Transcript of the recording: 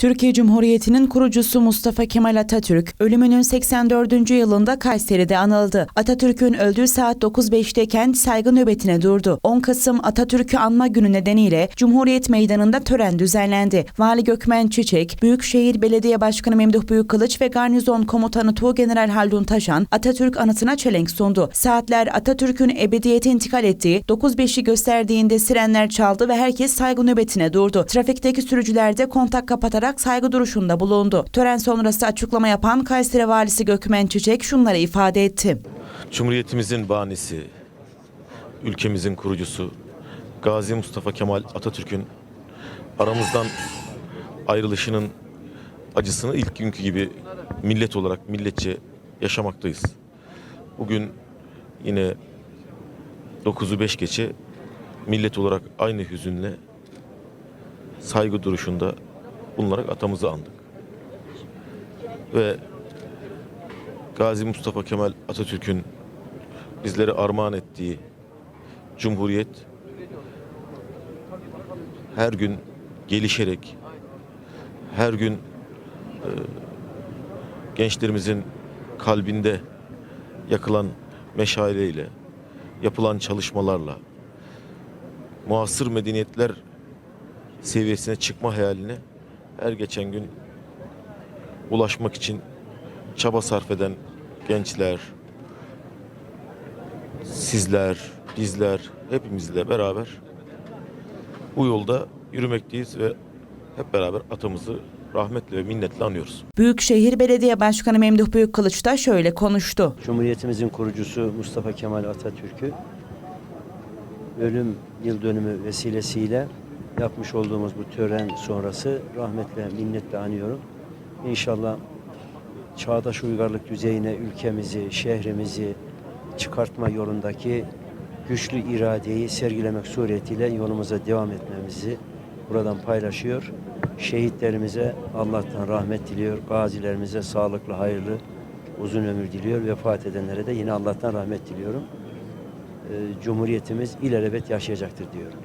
Türkiye Cumhuriyeti'nin kurucusu Mustafa Kemal Atatürk ölümünün 84. yılında Kayseri'de anıldı. Atatürk'ün öldüğü saat 9.05'teyken saygı nöbetine durdu. 10 Kasım Atatürk'ü anma günü nedeniyle Cumhuriyet Meydanı'nda tören düzenlendi. Vali Gökmen Çiçek, Büyükşehir Belediye Başkanı Memduh Büyükkılıç ve Garnizon Komutanı Tuğgeneral Haldun Taşan Atatürk anıtına çelenk sundu. Saatler Atatürk'ün ebediyete intikal ettiği 9.5'i gösterdiğinde sirenler çaldı ve herkes saygı nöbetine durdu. Trafikteki sürücüler de kontak kapatarak saygı duruşunda bulundu. Tören sonrası açıklama yapan Kayseri Valisi Gökmen Çiçek şunları ifade etti. Cumhuriyetimizin banisi, ülkemizin kurucusu Gazi Mustafa Kemal Atatürk'ün aramızdan ayrılışının acısını ilk günkü gibi millet olarak milletçe yaşamaktayız. Bugün yine 9'u 5 geçe millet olarak aynı hüzünle saygı duruşunda bulunarak atamızı andık. Ve Gazi Mustafa Kemal Atatürk'ün bizlere armağan ettiği Cumhuriyet her gün gelişerek her gün e, gençlerimizin kalbinde yakılan meşaleyle yapılan çalışmalarla muasır medeniyetler seviyesine çıkma hayaline her geçen gün ulaşmak için çaba sarf eden gençler, sizler, bizler hepimizle beraber bu yolda yürümekteyiz ve hep beraber atamızı rahmetle ve minnetle anıyoruz. Büyükşehir Belediye Başkanı Memduh Büyükkılıç da şöyle konuştu. Cumhuriyetimizin kurucusu Mustafa Kemal Atatürk'ü ölüm yıl dönümü vesilesiyle yapmış olduğumuz bu tören sonrası rahmetle, minnetle anıyorum. İnşallah çağdaş uygarlık düzeyine ülkemizi, şehrimizi çıkartma yolundaki güçlü iradeyi sergilemek suretiyle yolumuza devam etmemizi buradan paylaşıyor. Şehitlerimize Allah'tan rahmet diliyor. Gazilerimize sağlıklı, hayırlı, uzun ömür diliyor. Vefat edenlere de yine Allah'tan rahmet diliyorum. Ee, Cumhuriyetimiz ilelebet yaşayacaktır diyorum.